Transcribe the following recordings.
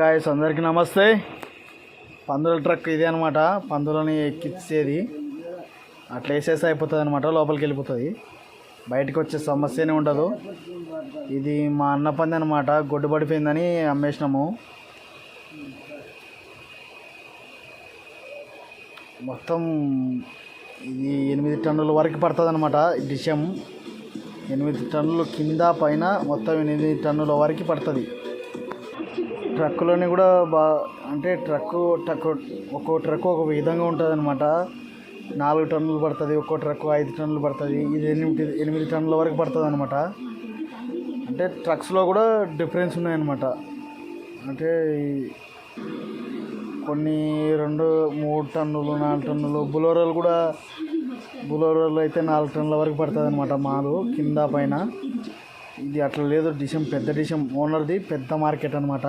Guys అందరికీ నమస్తే. పందుల ట్రక్ ఇదే అనమాట పందులని ఎక్కించేది అట్లా వేసేసి అయిపోతుంది అనమాట లోపలికి వెళ్ళిపోతుంది. బయటకు వచ్చే సమస్యనే ఉండదు. ఇది మా అన్న పంది అనమాట గొడ్డు పడిపోయిందని అమ్మేసినాము. మొత్తం ఇది ఎనిమిది టన్నుల వరకు పడుతుంది అనమాట డిషం. ఎనిమిది టన్నులు కింద పైన మొత్తం ఎనిమిది టన్నుల వరకు పడుతుంది. ట్రక్కులోని కూడా బా అంటే ట్రక్కు ట్రక్ ఒక్కో ట్రక్ ఒక విధంగా ఉంటుంది అనమాట నాలుగు టన్నులు పడుతుంది ఒక్కో ట్రక్ ఐదు టన్నులు పడుతుంది ఇది ఎనిమిది ఎనిమిది టన్నుల వరకు పడుతుంది అనమాట అంటే ట్రక్స్లో కూడా డిఫరెన్స్ ఉన్నాయన్నమాట. అంటే కొన్ని రెండు మూడు టన్నులు నాలుగు టన్నులు బులోరోలు కూడా బులోరోలు అయితే నాలుగు టన్నుల వరకు పడుతుంది అనమాట మాలు కింద పైన. ఇది అట్లా లేదు డిషం పెద్ద డిషం ఓనర్ది పెద్ద మార్కెట్ అనమాట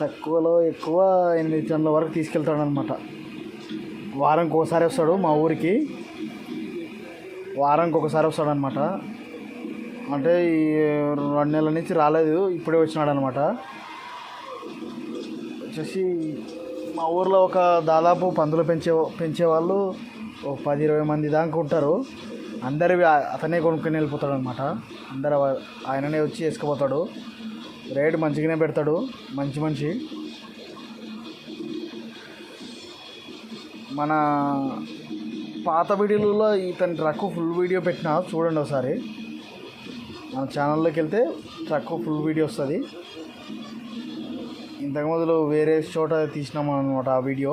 తక్కువలో ఎక్కువ ఎనిమిది టన్నుల వరకు తీసుకెళ్తాడు అనమాట వారంకి ఒకసారి వస్తాడు మా ఊరికి. వారానికి ఒకసారి వస్తాడు అనమాట అంటే ఈ రెండు నెలల నుంచి రాలేదు ఇప్పుడే వచ్చినాడు అనమాట వచ్చేసి మా ఊర్లో ఒక దాదాపు పందులు పెంచే పెంచేవాళ్ళు ఒక పది ఇరవై మంది దాకా ఉంటారు. అందరివి అతనే కొనుక్కొని వెళ్ళిపోతాడు అనమాట అందరు ఆయననే వచ్చి వేసుకుపోతాడు. రేట్ మంచిగానే పెడతాడు. మంచి మంచి మన పాత వీడియోలలో ఇతని ట్రక్ ఫుల్ వీడియో పెట్టిన చూడండి ఒకసారి. మన ఛానల్లోకి వెళ్తే ట్రక్ ఫుల్ వీడియో వస్తుంది. ఇంతకు మొదలు వేరే చోట తీసినాం అనమాట ఆ వీడియో.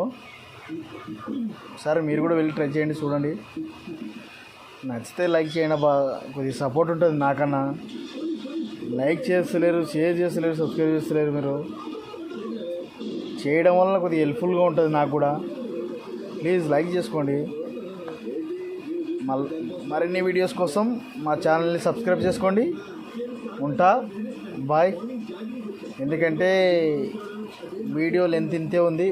సరే మీరు కూడా వెళ్ళి ట్రై చేయండి చూడండి. నచ్చితే లైక్ చేయండి బా కొద్దిగా సపోర్ట్ ఉంటుంది నాకన్నా. లైక్ చేస్తలేరు షేర్ చేస్తలేరు సబ్స్క్రైబ్ చేస్తలేరు మీరు. చేయడం వల్ల కొద్దిగా హెల్ప్ఫుల్గా ఉంటుంది నాకు కూడా. ప్లీజ్ లైక్ చేసుకోండి. మల్ మరిన్ని వీడియోస్ కోసం మా ఛానల్ని సబ్స్క్రైబ్ చేసుకోండి. ఉంటా బాయ్. ఎందుకంటే వీడియో లెంత్ ఇంతే ఉంది.